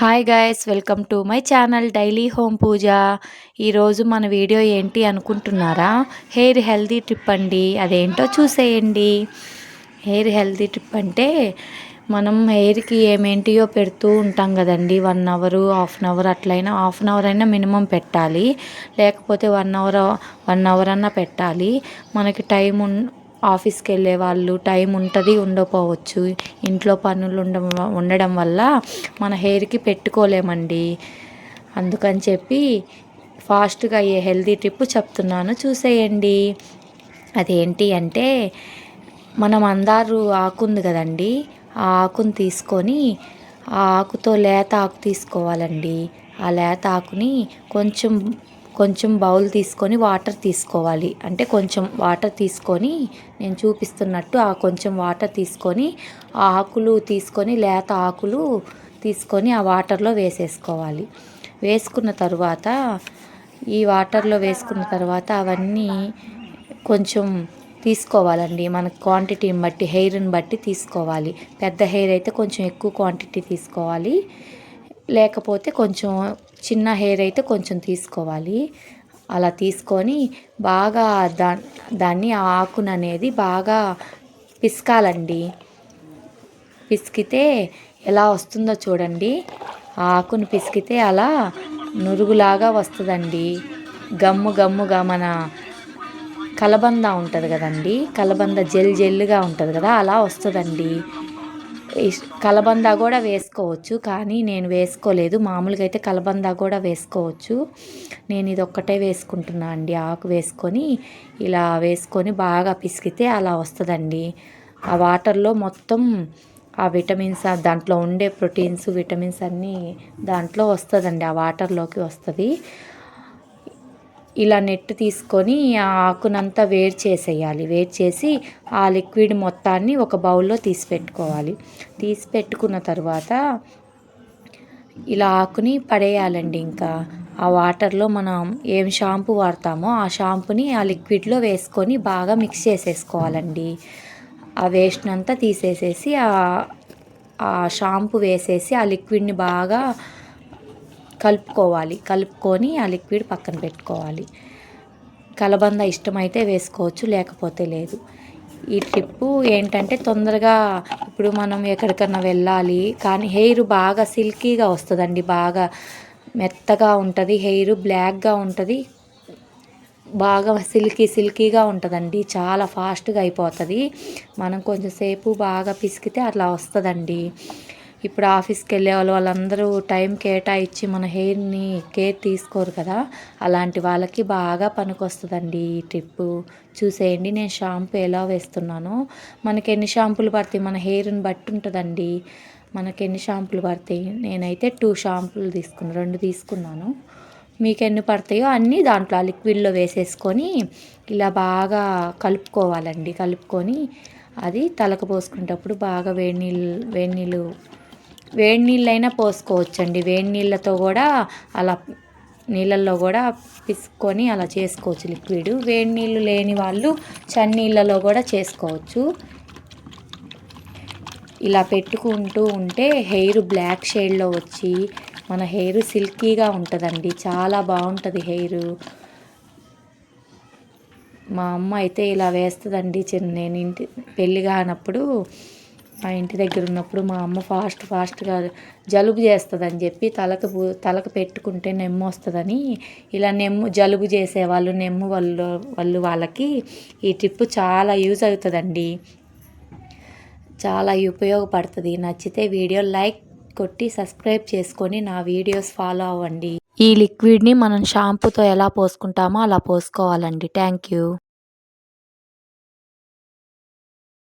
Hi guys welcome to my channel daily home పూజ ఈరోజు మన video ఏంటి అనుకుంటున్నారా? హెయిర్ హెల్దీ ట్రిప్ అండి. అదేంటో చూసేయండి. హెయిర్ హెల్దీ ట్రిప్ అంటే మనం హెయిర్కి ఏమేంటియో పెడుతూ ఉంటాం కదండి. One hour half an hour అట్లయినా హాఫ్ అన్ అవర్ అయినా మినిమం పెట్టాలి. లేకపోతే వన్ అవర్ వన్ అవర్ అన్నా పెట్టాలి. మనకి టైం ఆఫీస్కి వెళ్ళే వాళ్ళు టైం ఉంటుంది ఉండకపోవచ్చు. ఇంట్లో పనులు ఉండ ఉండడం వల్ల మన హెయిర్కి పెట్టుకోలేమండి. అందుకని చెప్పి ఫాస్ట్గా అయ్యే హెల్తీ టిప్ చెప్తున్నాను చూసేయండి. అదేంటి అంటే మనం ఆకు ఆకుంది కదండి ఆ ఆకును తీసుకొని ఆ ఆకుతో లేత ఆకు తీసుకోవాలండి. ఆ లేత ఆకుని కొంచెం కొంచెం బౌల్ తీసుకొని వాటర్ తీసుకోవాలి. అంటే కొంచెం వాటర్ తీసుకొని నేను చూపిస్తున్నట్టు ఆ కొంచెం వాటర్ తీసుకొని ఆ ఆకులు తీసుకొని లేత ఆకులు తీసుకొని ఆ వాటర్లో వేసేసుకోవాలి. వేసుకున్న తర్వాత ఈ వాటర్లో వేసుకున్న తర్వాత అవన్నీ కొంచెం తీసుకోవాలండి. మన క్వాంటిటీని బట్టి హెయిర్ని బట్టి తీసుకోవాలి. పెద్ద హెయిర్ అయితే కొంచెం ఎక్కువ క్వాంటిటీ తీసుకోవాలి. లేకపోతే కొంచెం చిన్న హెయిర్ అయితే కొంచెం తీసుకోవాలి. అలా తీసుకొని బాగా దా దాన్ని ఆకును అనేది బాగా పిసకాలండి. పిసికితే ఎలా వస్తుందో చూడండి. ఆ ఆకును పిసికితే అలా నురుగులాగా వస్తుందండి. గమ్ము గమ్ముగా మన కలబంద ఉంటుంది కదండి. కలబంద జెల్ జెల్లుగా ఉంటుంది కదా అలా వస్తుందండి. కలబంద కూడా వేసుకోవచ్చు కానీ నేను వేసుకోలేదు. మామూలుగా అయితే కలబంద కూడా వేసుకోవచ్చు. నేను ఇది ఒక్కటే వేసుకుంటున్నా అండి. ఆకు వేసుకొని ఇలా వేసుకొని బాగా పిసికితే అలా వస్తుందండి. ఆ వాటర్లో మొత్తం ఆ విటమిన్స్ దాంట్లో ఉండే ప్రోటీన్స్ విటమిన్స్ అన్నీ దాంట్లో వస్తుందండి. ఆ వాటర్లోకి వస్తుంది. ఇలా నెట్ తీసుకొని ఆ ఆకునంతా వేడి చేసేయాలి. వేడి చేసి ఆ లిక్విడ్ మొత్తాన్ని ఒక బౌల్లో తీసి పెట్టుకోవాలి తీసి పెట్టుకున్న తర్వాత ఇలా ఆకుని పడేయాలండి ఇంకా. ఆ వాటర్లో మనం ఏం షాంపూ వాడతామో ఆ షాంపూని ఆ లిక్విడ్లో వేసుకొని బాగా మిక్స్ చేసేసుకోవాలండి. ఆ వేస్ట్ అంతా తీసేసేసి ఆ షాంపూ వేసేసి ఆ లిక్విడ్ని బాగా కలుపుకోవాలి. కలుపుకొని ఆ లిక్విడ్ పక్కన పెట్టుకోవాలి. కలబంద ఇష్టమైతే వేసుకోవచ్చు లేకపోతే లేదు. ఈ ట్రిప్పు ఏంటంటే తొందరగా ఇప్పుడు మనం ఎక్కడికన్నా వెళ్ళాలి కానీ హెయిర్ బాగా సిల్కీగా వస్తుందండి. బాగా మెత్తగా ఉంటుంది హెయిర్ బ్లాక్గా ఉంటుంది. బాగా సిల్కీ సిల్కీగా ఉంటుందండి. చాలా ఫాస్ట్గా అయిపోతుంది. మనం కొంచెంసేపు బాగా పిసికితే అట్లా వస్తుందండి. ఇప్పుడు ఆఫీస్కి వెళ్ళే వాళ్ళు వాళ్ళందరూ టైం కేటాయించి మన హెయిర్ని కేర్ తీసుకోరు కదా అలాంటి వాళ్ళకి బాగా పనికొస్తుందండి ఈ ట్రిప్పు. చూసేయండి నేను షాంపూ ఎలా వేస్తున్నానో. మనకి ఎన్ని షాంపూలు పడతాయి మన హెయిర్ని బట్టి ఉంటుందండి. మనకి ఎన్ని షాంపూలు పడతాయి నేనైతే టూ షాంపూలు తీసుకున్నాను రెండు తీసుకున్నాను. మీకు ఎన్ని పడతాయో అన్నీ దాంట్లో ఆ లిక్విడ్లో వేసేసుకొని ఇలా బాగా కలుపుకోవాలండి. కలుపుకొని అది తలకు పోసుకునేటప్పుడు బాగా వేడి నీళ్ళు వేడి నీళ్ళు వేడి నీళ్ళైనా పోసుకోవచ్చండి. వేడి నీళ్ళతో కూడా అలా నీళ్ళల్లో కూడా పిసుకొని అలా చేసుకోవచ్చు లిక్విడ్. వేడి నీళ్ళు లేని వాళ్ళు చన్నీళ్ళలో కూడా చేసుకోవచ్చు. ఇలా పెట్టుకుంటూ ఉంటే హెయిర్ బ్లాక్ షేడ్లో వచ్చి మన హెయిర్ సిల్కీగా ఉంటుందండి. చాలా బాగుంటుంది హెయిర్. మా అమ్మ అయితే ఇలా వేస్తుందండి. చిన్న నేను ఇంటి పెళ్ళి కానప్పుడు మా ఇంటి దగ్గర ఉన్నప్పుడు మా అమ్మ ఫాస్ట్ ఫాస్ట్గా జలుబు చేస్తుందని చెప్పి తలకు తలకు పెట్టుకుంటే నెమ్ము వస్తుందని ఇలా నెమ్ము జలుబు చేసేవాళ్ళు నెమ్ము వాళ్ళు వాళ్ళు వాళ్ళకి ఈ ట్రిప్ చాలా యూజ్ అవుతుందండి. చాలా ఉపయోగపడుతుంది. నచ్చితే వీడియో లైక్ కొట్టి సబ్స్క్రైబ్ చేసుకొని నా వీడియోస్ ఫాలో అవ్వండి. ఈ లిక్విడ్ని మనం షాంపూతో ఎలా పోసుకుంటామో అలా పోసుకోవాలండి. Thank you.